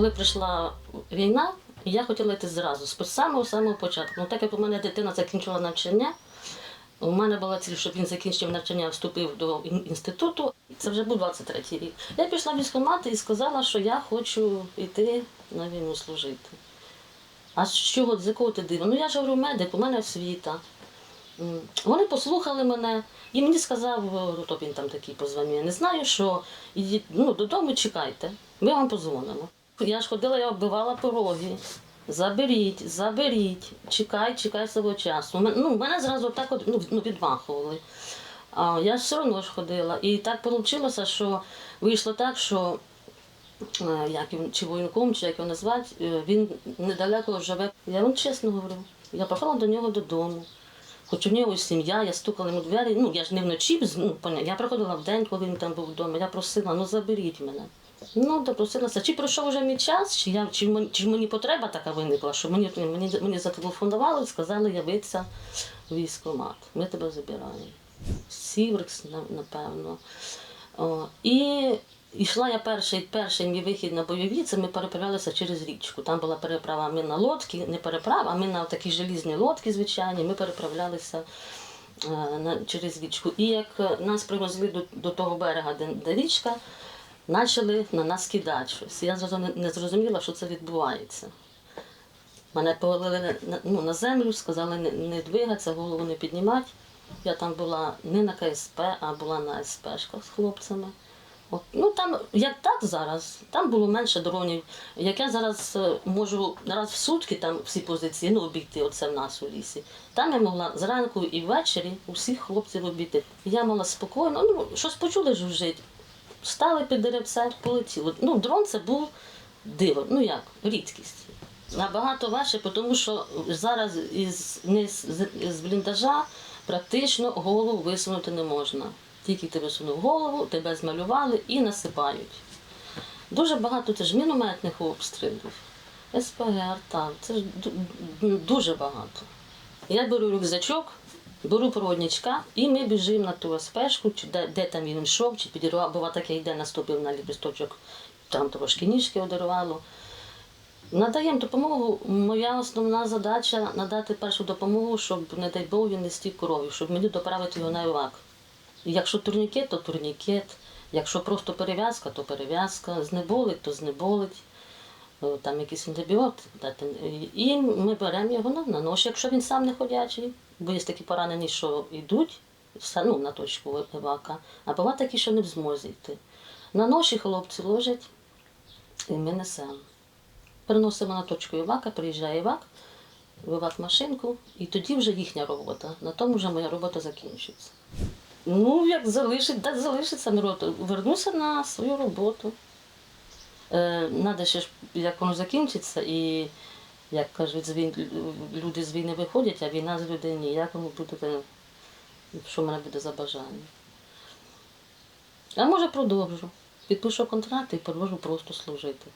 прийшла війна, я хотіла йти зразу, з самого самого початку. Ну, так як у мене дитина закінчила навчання, у мене була ціль, щоб він закінчив навчання, вступив до інституту. Це вже був 23-й рік. Я пішла в військкомат і сказала, що я хочу йти на війну служити. А з чого, з якого ти дива? Ну я ж говорю, медик, у мене освіта. Вони послухали мене, і мені сказав, е, хто він там такий позвонив, я не знаю, що ну, додому чекайте, ми вам позвонимо. Я ж ходила, я оббивала пороги. Заберіть, заберіть, чекай, чекай свого часу. Ну, мене зразу так от, ну, ну, відмахували. А я ж все одно ж ходила. І так вийшло, що вийшло так, що е, як він, чи воєнком, чи як його назвати, е, він недалеко живе. Я вам чесно говорю, я приходила до нього додому. Хоч у нього сім'я, я стукала йому двері, ну я ж не вночі, ну, я приходила в день, коли він там був вдома, я просила, ну заберіть мене. Ну, допросилася. Чи пройшов вже мій час, чи, я, чи, мені, чи мені потреба така виникла, що мені, мені, мені зателефонували сказали в військкомат. Ми тебе забираємо. Сіверкс, напевно. О, і йшла я перший, перший мій вихід на бойові, це ми переправлялися через річку. Там була переправа ми на лодки, не переправа, а ми на такі желізні лодки звичайні, ми переправлялися е, через річку. І як нас привезли до, до того берега, де, де річка, почали на нас кидати щось. Я не, зрозуміла, що це відбувається. Мене повалили на, ну, на землю, сказали не, не двигатися, голову не піднімати. Я там була не на КСП, а була на СПшках з хлопцями. От, ну там, як так зараз, там було менше дронів. Як я зараз е, можу раз в сутки там всі позиції ну, обійти, оце в нас у лісі. Там я могла зранку і ввечері усіх хлопців обійти. Я мала спокійно, ну щось почули жужжить. Встали під деревце, полетіло. Ну, дрон це був диво, ну як, рідкість. Набагато важче, тому що зараз із, не з, бліндажа практично голову висунути не можна. Тільки ти висунув голову, тебе змалювали і насипають. Дуже багато це ж мінометних обстрілів, СПГ, так, це ж ду- ду- дуже багато. Я беру рюкзачок, беру проводничка і ми біжимо на ту СПшку, чи де, де там він йшов, чи підірвав, бува таке йде, наступив на ліпісточок, там трошки ніжки одервало. Надаємо допомогу. Моя основна задача надати першу допомогу, щоб, не дай Бог, він не стік кров'ю, щоб мені доправити його на івак. Якщо турнікет, то турнікет. Якщо просто перев'язка, то перев'язка. Знеболить, то знеболить. Там якийсь антибіот. І ми беремо його на, нож, якщо він сам не ходячий. Бо є такі поранені, що йдуть ну, на точку івака, а бувають такі, що не в змозі йти. На ноші хлопці ложать, і ми несемо. Переносимо на точку івака, приїжджає івак, вивак машинку, і тоді вже їхня робота. На тому вже моя робота закінчується. Ну, як залишить, так залишиться роботу. Вернуся на свою роботу. Е, надо ще ж, як воно закінчиться, і як кажуть, люди з війни виходять, а війна з людей ні. Як воно буде, що в мене буде за бажання. А може продовжу. Підпишу контракт і продовжу просто служити.